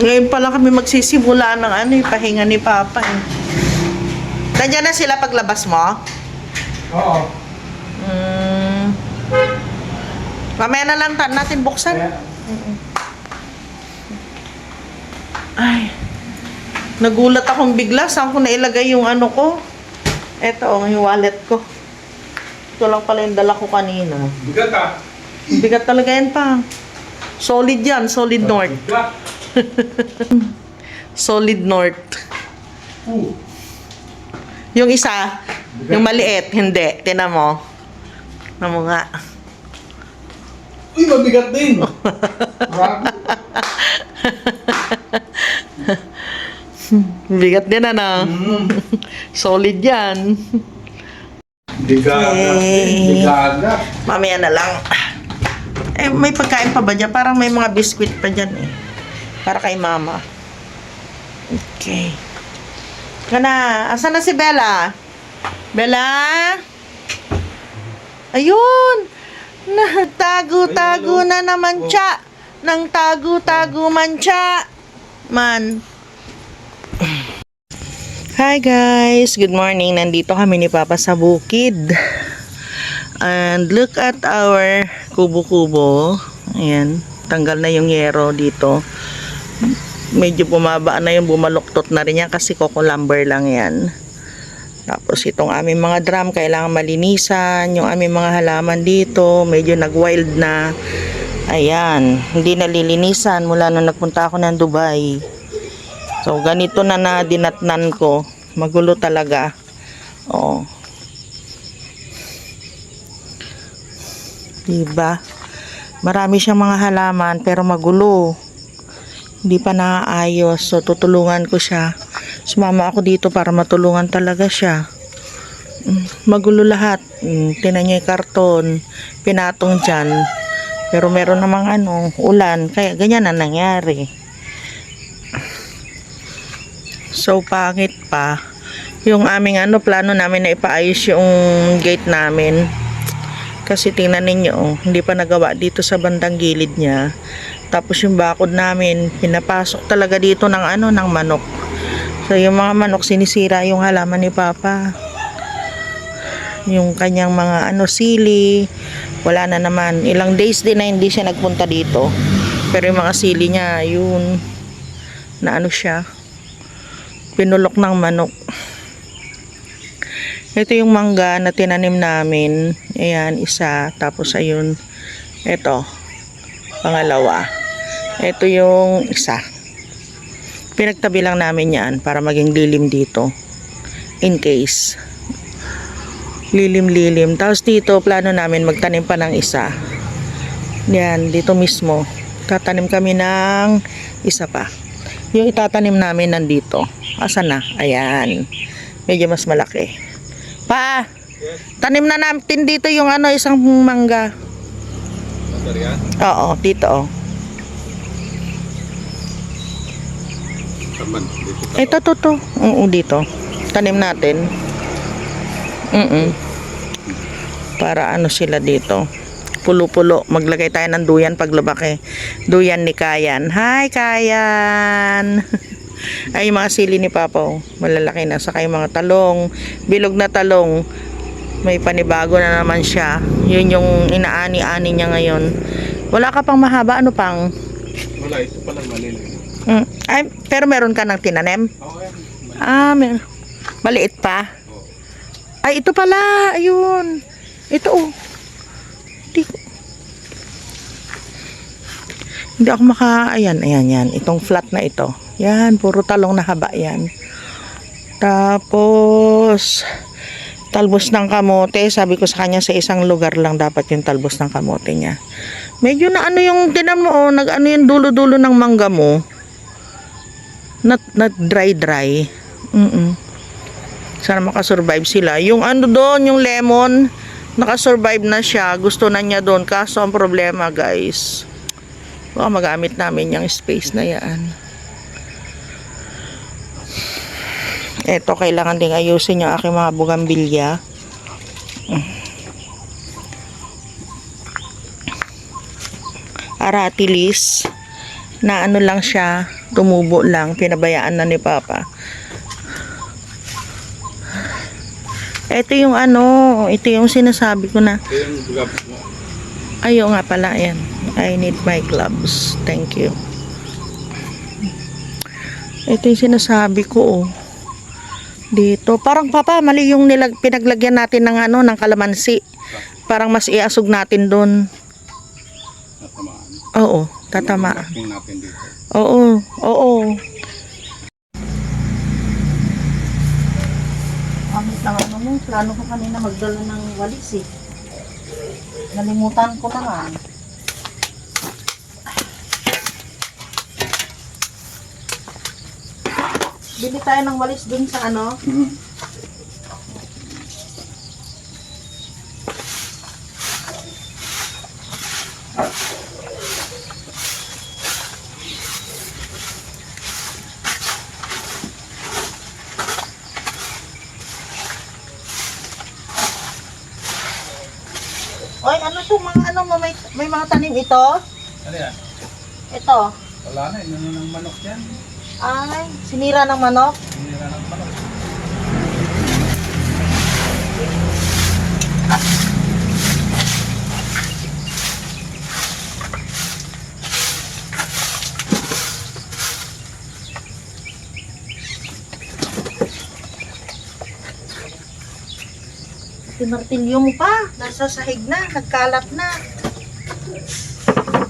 Ngayon pala kami magsisimula ng ano, yung pahinga ni Papa. Eh. Nandiyan na sila paglabas mo? Oo. Mm. Mamaya na lang natin buksan. Ay. Nagulat akong bigla. Saan ko nailagay yung ano ko? Eto, oh, yung wallet ko. Ito lang pala yung dala ko kanina. Bigat ah. Bigat talaga yan pa. Solid yan. Solid north. Bigat. Solid north. Uh. Yung isa, yung maliit, hindi. Tinan mo. Tinan mo nga. Uy, mabigat din. Bigat din ano. Mm. Solid yan. Bigaga. Hey. Bigaga. Mamaya na lang. Eh, may pagkain pa ba dyan? Parang may mga biskwit pa dyan eh. Para kay mama. Okay. Kana, asan na si Bella? Bella? Ayun! Nagtago-tago na naman siya. Nang tago-tago man siya. Man. Hi guys! Good morning. Nandito kami ni Papa sa bukid. And look at our kubo-kubo. Ayan. Tanggal na yung yero dito. Medyo bumaba na yung bumaluktot na rin yan kasi coco lumber lang yan. Tapos itong aming mga drum kailangan malinisan. Yung aming mga halaman dito medyo nag-wild na. Ayan. Hindi nalilinisan mula nung nagpunta ako ng Dubai. So ganito na na dinatnan ko. Magulo talaga. Oh. Diba? Marami siyang mga halaman pero magulo. Hindi pa naaayos. So tutulungan ko siya. Sumama ako dito para matulungan talaga siya. Mm, Magulo lahat. Mm, Tinan niyo yung karton. Pinatong dyan. Pero meron namang ano, ulan. Kaya ganyan na nangyari. So pangit pa. Yung aming ano, plano namin na ipaayos yung gate namin. Kasi tingnan ninyo, oh, hindi pa nagawa dito sa bandang gilid niya. Tapos yung bakod namin, pinapasok talaga dito ng ano, ng manok. So yung mga manok sinisira yung halaman ni Papa. Yung kanyang mga ano sili, wala na naman. Ilang days din na hindi siya nagpunta dito. Pero yung mga sili niya, yun, na ano siya, pinulok ng manok. Ito yung mangga na tinanim namin. Ayan, isa. Tapos ayun, ito, pangalawa. Ito yung isa. Pinagtabi lang namin yan para maging lilim dito. In case. Lilim-lilim. Tapos dito, plano namin magtanim pa ng isa. Yan, dito mismo. Tatanim kami ng isa pa. Yung itatanim namin nandito. Asa na? Ayan. Medyo mas malaki. Pa, tanim na natin dito yung ano, isang mangga. Oo, dito oh. Saman. Dito. Ito, to, to. Oo, dito. Tanim natin. Mm Para ano sila dito. Pulo-pulo. Maglagay tayo ng duyan pag lumaki. Duyan ni Kayan. Hi, Kayan! Ay, mga sili ni Papa, oh. malalaki na. Saka yung mga talong. Bilog na talong. May panibago na naman siya. Yun yung inaani-ani niya ngayon. Wala ka pang mahaba. Ano pang? Wala, ito palang maliliit. Mm. Ay, pero meron ka ng tinanim? Oo. Ah, mer maliit pa. Ay, ito pala. Ayun. Ito, oh. Hindi. Hindi ako maka... Ayan, ayan, yan. Itong flat na ito. Yan, puro talong na haba yan. Tapos, talbos ng kamote. Sabi ko sa kanya sa isang lugar lang dapat yung talbos ng kamote niya. Medyo na ano yung, tinan mo, oh, nag ano yung dulo-dulo ng mangga mo. Not, not dry dry. Mm Sana makasurvive sila. Yung ano doon, yung lemon, nakasurvive na siya. Gusto na niya doon. Kaso ang problema guys, baka magamit namin yung space na yan. Eto, kailangan ding ayusin yung aking mga bugambilya. Aratilis na ano lang siya Tumubo lang. Pinabayaan na ni Papa. Ito yung ano, ito yung sinasabi ko na. Ayo nga pala, yan. I need my gloves. Thank you. Ito yung sinasabi ko, oh. Dito. Parang papa, mali yung nilag, pinaglagyan natin ng ano, ng kalamansi. Parang mas iasog natin doon. Oo, tatama. Oo, oo. Amit lang ano mo, plano ko kanina magdala ng walis eh. Nalimutan ko na nga. Bili tayo ng walis dun sa ano. Oy, ano itong mga ano mo, may, may mga tanim ito? Ano yan? Ito. Wala na. Inano ng manok yan. Ay, sinira ng manok. Hinira ng manok. Tinartilyo mo pa. Nasa sahig na. Nagkalat na. You're so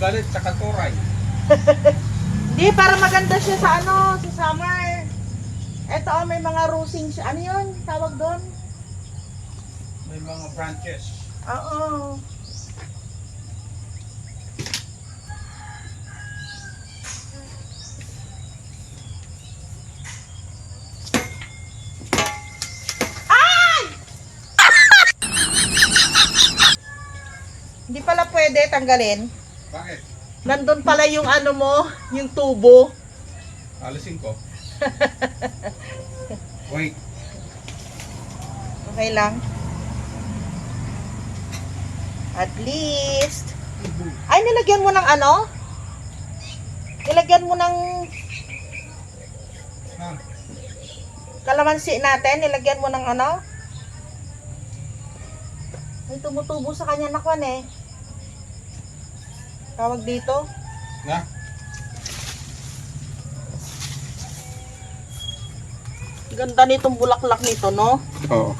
galit sa katuray. Hindi, para maganda siya sa ano, sa summer. Ito, oh, may mga rosing siya. Ano yun? Tawag doon? May mga branches. Oo. Hindi pala pwede tanggalin. Bakit? Nandun pala yung ano mo, yung tubo. Alisin ko. Wait. Okay lang. At least. Ay, nilagyan mo ng ano? Nilagyan mo ng Ha? kalamansi natin. Nilagyan mo ng ano? May tumutubo sa kanya na kwan eh. Tawag dito. Na? Ganda nitong bulaklak nito, no? Oo.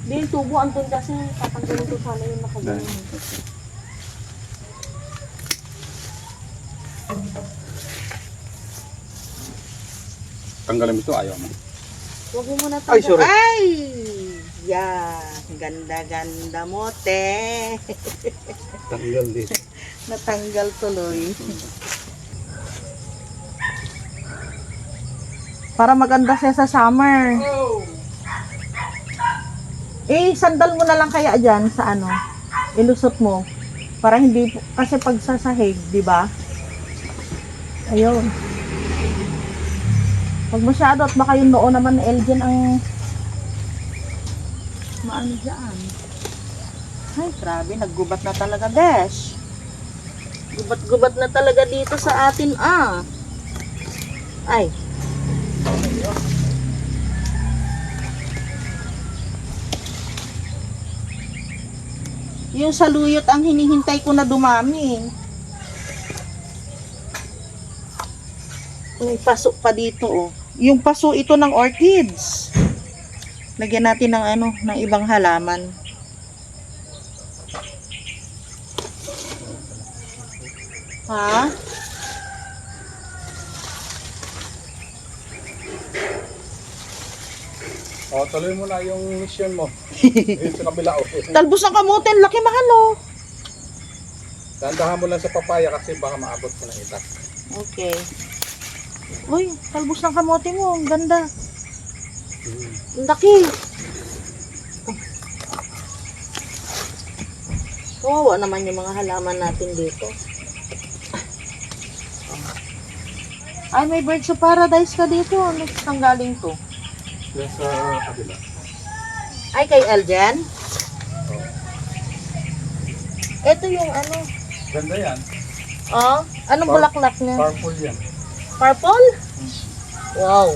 Hindi yung tubo, andun kasi tatanggalin ko sana yung nakagaling. Tanggalin mo ito, ayaw mo. Huwag mo muna Ay, sorry. Ay! Yan. Ganda-ganda mo, te. Tanggal din. Natanggal tuloy. Para maganda siya sa summer. Oh! Eh, sandal mo na lang kaya dyan sa ano. Ilusot mo. Para hindi, kasi pag sasahig, di ba? Ayun. Pag masyado at baka yung noo naman ni Elgin ang maano dyan. Ay, grabe, naggubat na talaga, Besh. Gubat-gubat na talaga dito sa atin, ah. Ay. Yung saluyot ang hinihintay ko na dumami. May paso pa dito, oh. Yung paso ito ng orchids. Lagyan natin ng ano, ng ibang halaman. Ha? O, Oh, tuloy mo na yung mission mo. Yun sa kabila, oh. Talbos ng kamote, ang laki mahal, oh. Dandahan mo lang sa papaya kasi baka maabot ko ng itak. Okay. Uy, talbos ng kamote mo, ang ganda. Ang laki. Kawawa naman yung mga halaman natin dito. Ay, may birds of paradise ka dito. Ano saan galing to? Yan sa kabila. Ay, kay Eljen? Ito yung ano. Ganda yan. Oh, anong Par- bulaklak niya? Purple yan. Purple? Wow.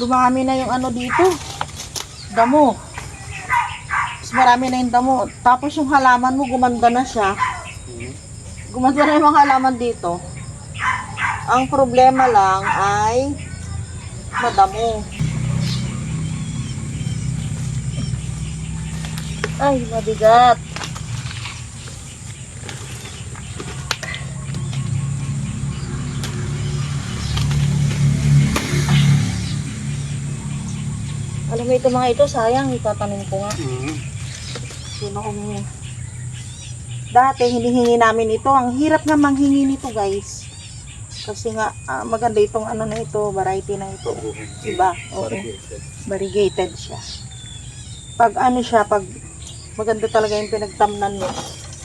Dumami na yung ano dito. Damo. Mas marami na yung damo. Tapos yung halaman mo, gumanda na siya. Gumanda na yung mga halaman dito. Ang problema lang ay madamo. Ay, mabigat. Mo ito mga ito, sayang, itatanim ko nga. Mm-hmm. Sino kung dati hinihingi namin ito. Ang hirap nga manghingi nito guys. Kasi nga ah, maganda itong ano na ito, variety na ito. Iba, oo. Variegated siya. Pag ano siya, pag maganda talaga yung pinagtamnan mo,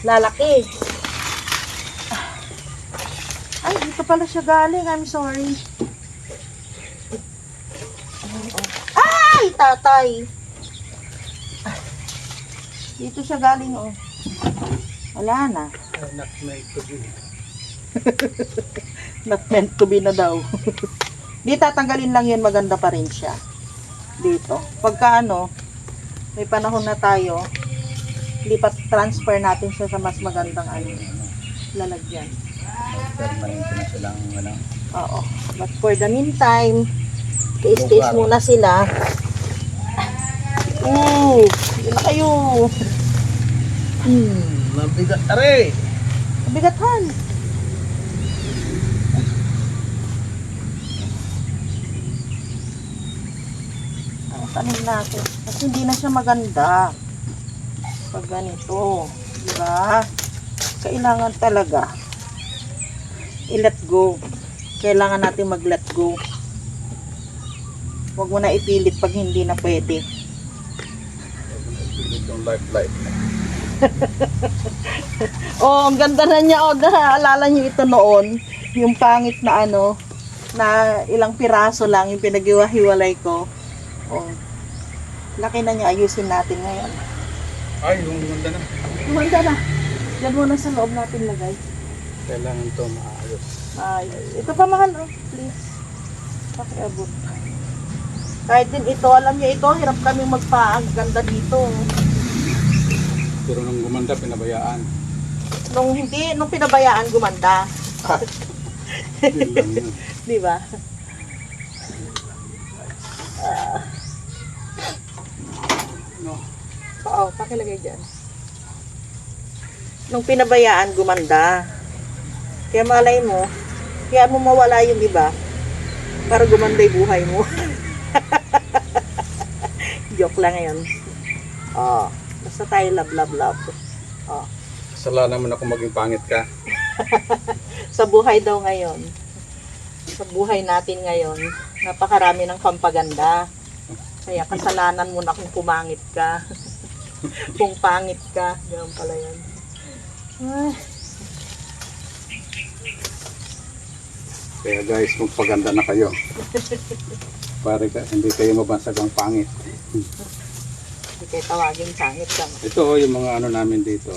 lalaki. Ay, dito pala siya galing. I'm sorry. Ay, tatay. Dito siya galing, oh. Wala na. Not meant to be. Not meant to be na daw. Di tatanggalin lang yun, maganda pa rin siya. Dito. Pagka ano, may panahon na tayo, lipat transfer natin siya sa mas magandang ano, lalagyan. Permanente na silang, ano. Oo. But for the meantime, tiis-tiis muna sila. Ooh, yun na kayo. Hmm, mabigat are. Kabigatan. Ang tanim natin. Kasi hindi na siya maganda. Pag ganito. Diba? Kailangan talaga i-let go. Kailangan natin mag-let go. Huwag mo na ipilit pag hindi na pwede. Yung life life. Oh, ang ganda na niya. Oh, naalala niyo ito noon. Yung pangit na ano, na ilang piraso lang yung pinaghiwa-hiwalay ko. Oh. Laki na niya. Ayusin natin ngayon. Ay, yung ganda na. Kumanda na. Yan muna sa loob natin lagay. Kailangan to maayos. Ay, ito pa mahal, oh. Please. Pakiabot. Kahit din ito, alam niyo ito, hirap kami magpa. Ang ganda dito. Pero nung gumanda, pinabayaan. Nung hindi, nung pinabayaan, gumanda. Di ba? No. Oo, pakilagay dyan. Nung pinabayaan, gumanda. Kaya malay mo, kaya mo mawala yung iba para gumanda yung buhay mo. Joke lang yun. Oh, basta tayo love, love, love. Oh, Kasalanan mo na kung maging pangit ka. sa buhay daw ngayon, sa buhay natin ngayon, napakarami ng pampaganda. Kaya kasalanan mo na kung pumangit ka. kung pangit ka, ganoon pala yun. Ay, Kaya guys, magpaganda na kayo. Para ka, hindi kayo mabansag ang pangit. Kayo tawagin pangit ka. Ito oh, yung mga ano namin dito.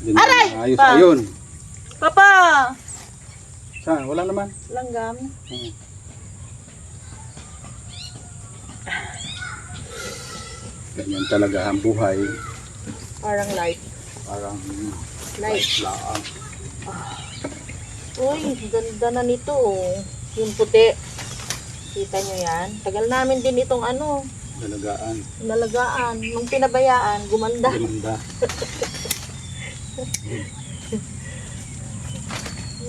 Din Aray! Ayos, Pa! ayun. Papa! Saan? Wala naman. Langgam. Hmm. Ganyan talaga ang buhay. Parang light. Parang Light. laang. Uy, ganda na nito. oh. Yung puti. Kita nyo yan? Tagal namin din itong ano, Dalagaan. nalagaan. Nung pinabayaan, gumanda. Ganda.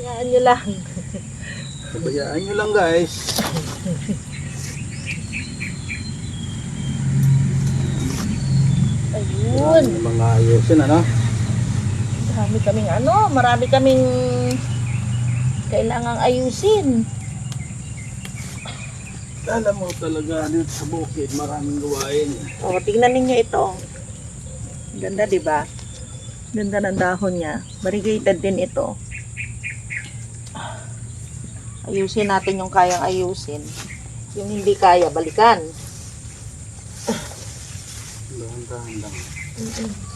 Yan nyo lang. Pabayaan nyo lang guys. Ayun. Yung mga ayusin ano. Marami kaming ano, marami kaming kailangang ayusin. Alam mo talaga dito sa bukid maraming gawain. O, tingnan ninyo ito. Ganda, di ba? Ganda ng dahon niya. Variegated din ito. Ayusin natin yung kayang ayusin. Yung hindi kaya, balikan. Dahan-dahan lang.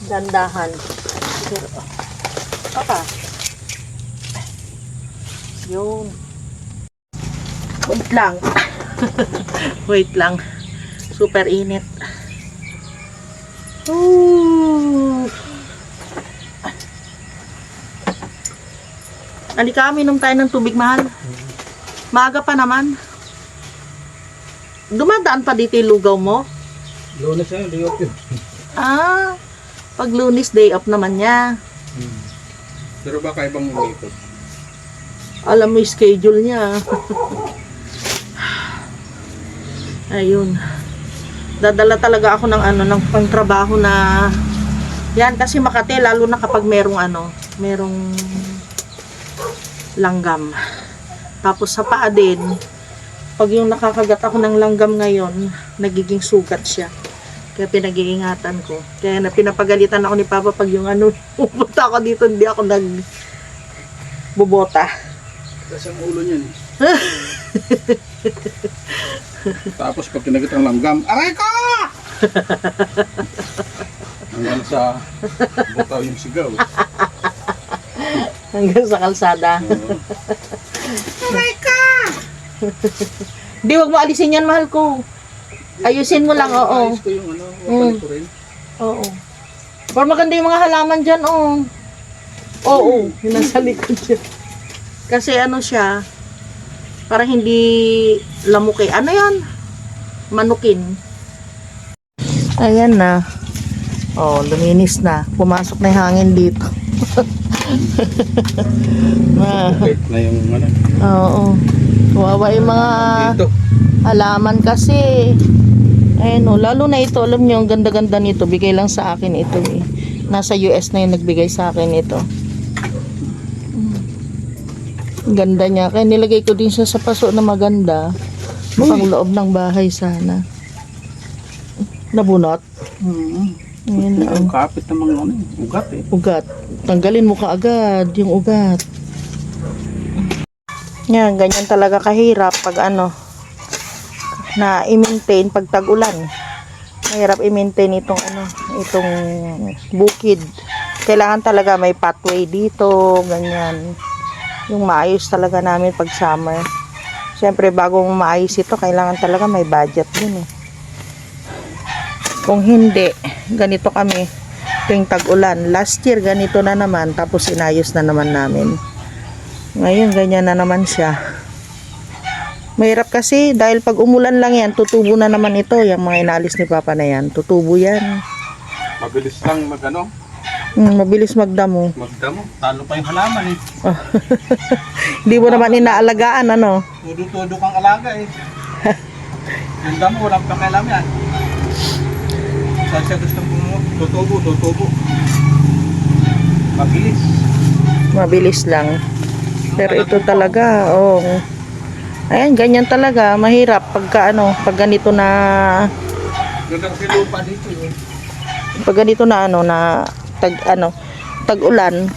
Dandahan. Papa. Yun. Wait lang. Wait lang. Super init. Ooh. Halika, minom tayo ng tubig, mahal. Maaga pa naman. Dumadaan pa dito yung lugaw mo? Lunes na yun, liyok yun. Ah, pag lunis, day off naman niya. Pero baka ibang umikot. Alam mo yung schedule niya. Ayun. Dadala talaga ako ng ano, ng pangtrabaho na yan kasi Makati lalo na kapag merong ano, merong langgam. Tapos sa paa din, pag yung nakakagat ako ng langgam ngayon, nagiging sugat siya. Kaya pinag-iingatan ko. Kaya na pinapagalitan ako ni Papa pag yung ano, pupunta ako dito, hindi ako nag bubota. Kasi ang ulo niyan eh. Tapos pag kinagat ang langgam, aray ko! Hanggang sa butaw yung sigaw. Hanggang sa kalsada. Oo. Di, wag mo alisin yan, mahal ko. Ayusin mo lang, oo. Ayos ko yung ano, Mm. ko rin. Oo. Pero maganda yung mga halaman dyan, oo. Oo, yung nasa likod dyan. Kasi ano siya, para hindi lamuki. Ano yan? Manukin. Ayan na. Oh, luminis na. Pumasok na yung hangin dito. na, na yung ano, oo. Kawawa yung mga dito. halaman kasi. Ayun o, lalo na ito, alam niyo, ang ganda-ganda nito. Bigay lang sa akin ito eh. Nasa US na yung nagbigay sa akin ito. Mm. Ganda niya. Kaya nilagay ko din siya sa paso na maganda. Pang loob ng bahay sana. Nabunot. Hmm. Ayun na. Ang kapit ng mga ano, ugat eh. Ugat. Tanggalin mo kaagad yung ugat. Yan, ganyan talaga kahirap pag ano, na i-maintain pag tag-ulan. Mahirap i-maintain itong ano, itong bukid. Kailangan talaga may pathway dito, ganyan. Yung maayos talaga namin pag summer. Siyempre, bago maayos ito, kailangan talaga may budget din eh. Kung hindi, ganito kami tuwing tag-ulan. Last year, ganito na naman, tapos inayos na naman namin. Ngayon, ganyan na naman siya. Mahirap kasi, dahil pag umulan lang yan, tutubo na naman ito. Yung mga inalis ni Papa na yan, tutubo yan. Mabilis lang mag ano, Hmm, mabilis magdamo. magdamo. Talo pa yung halaman eh. Hindi mo naman inaalagaan, ano? Tudo-tudo kang alaga eh. yung damo, walang pakialam yan. Saan siya gusto mo? Tutubo, tutubo. Mabilis. Mabilis lang. Pero ito talaga, oh. Ayan, ganyan talaga. Mahirap pagka ano, pag ganito na, Ganda kasi lupa dito eh. pag ganito na ano, na tag, ano, tag-ulan.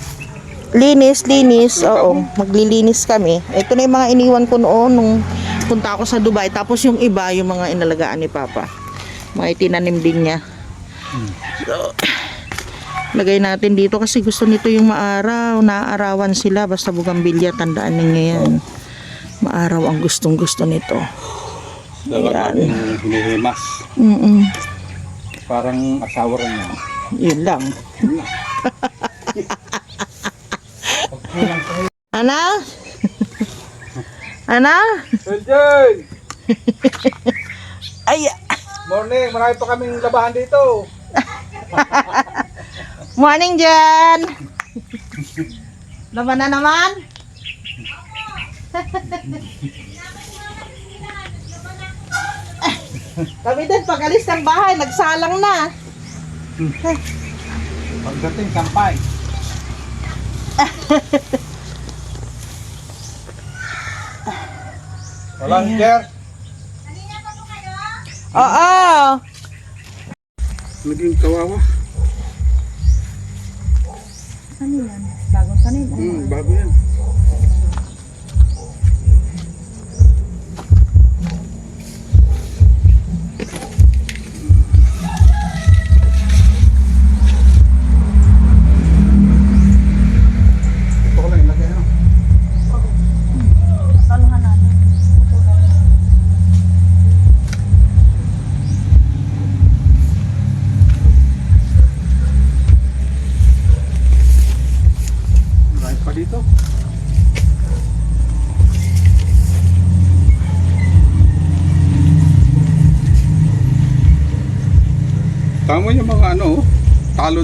Linis, linis, oo. Maglilinis kami. Ito na yung mga iniwan ko noon nung punta ako sa Dubai. Tapos yung iba, yung mga inalagaan ni Papa. Mga itinanim din niya. So, lagay natin dito kasi gusto nito yung maaraw. Naaarawan sila. Basta bugambilya, tandaan ninyo yan. Maaraw ang gustong gusto nito. Dapat Ayan. hinihimas. Mm Parang asawa rin yan. Yun lang. Ana? Ana? LJ! Ay, Morning! Marami pa kaming labahan dito. morning Jen! Laban na naman? Kami din, pag-alis ng bahay, nagsalang na. Pagdating, sampay. Walang chair. Oo. Naging kawawa. Yan? Bagong. Hmm, bago yan.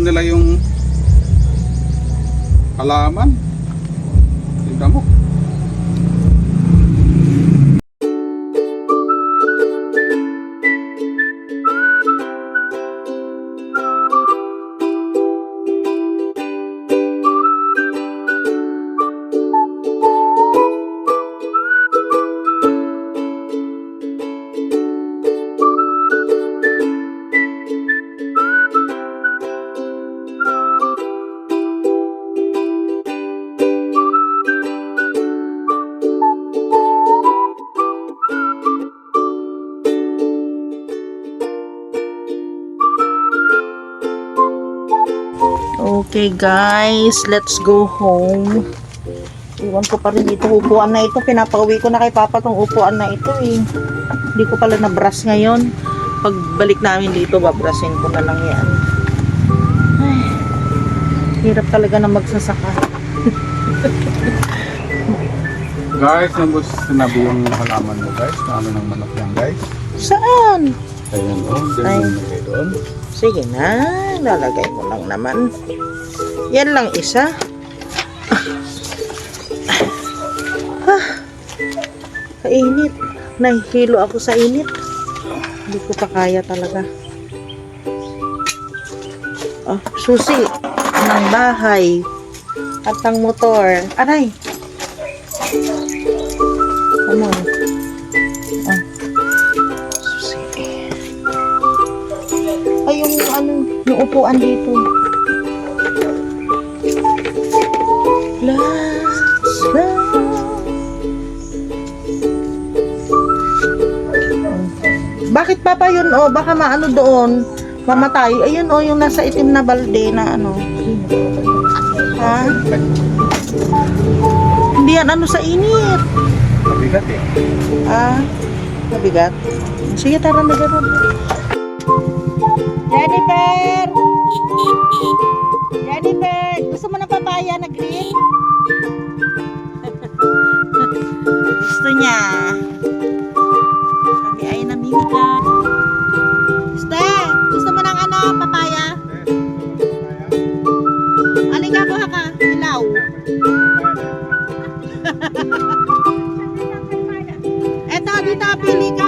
Nila yung Okay guys, let's go home. Iwan ko pa rin dito upuan na ito. Pinapauwi ko na kay Papa tong upuan na ito eh. Hindi ko pala na-brush ngayon. Pagbalik namin dito, babrasin ko na lang yan. Ay, hirap talaga na magsasaka. Guys, nabos sinabi yung halaman mo guys. Namin ng manok yan guys. Saan? Ayan oh, yung nilagay doon. Sige na, lalagay mo lang naman. Yan lang isa. Ah, kainit. Nahihilo ako sa init. Hindi ko pa kaya talaga. Oh, susi ng bahay at ng motor. Aray! Ano? Oh. Susi. Ay, yung ano, yung upuan dito. Bakit papa yun? Oh, baka maano doon. mamatay. Ayun oh, yung nasa itim na balde na ano. Ha? Hindi yan ano sa init. Mabigat eh. Ah, mabigat. Sige, tara na gano'n. Jennifer! Jennifer! Gusto mo ng papaya na green? Gusto niya. Eto, dito,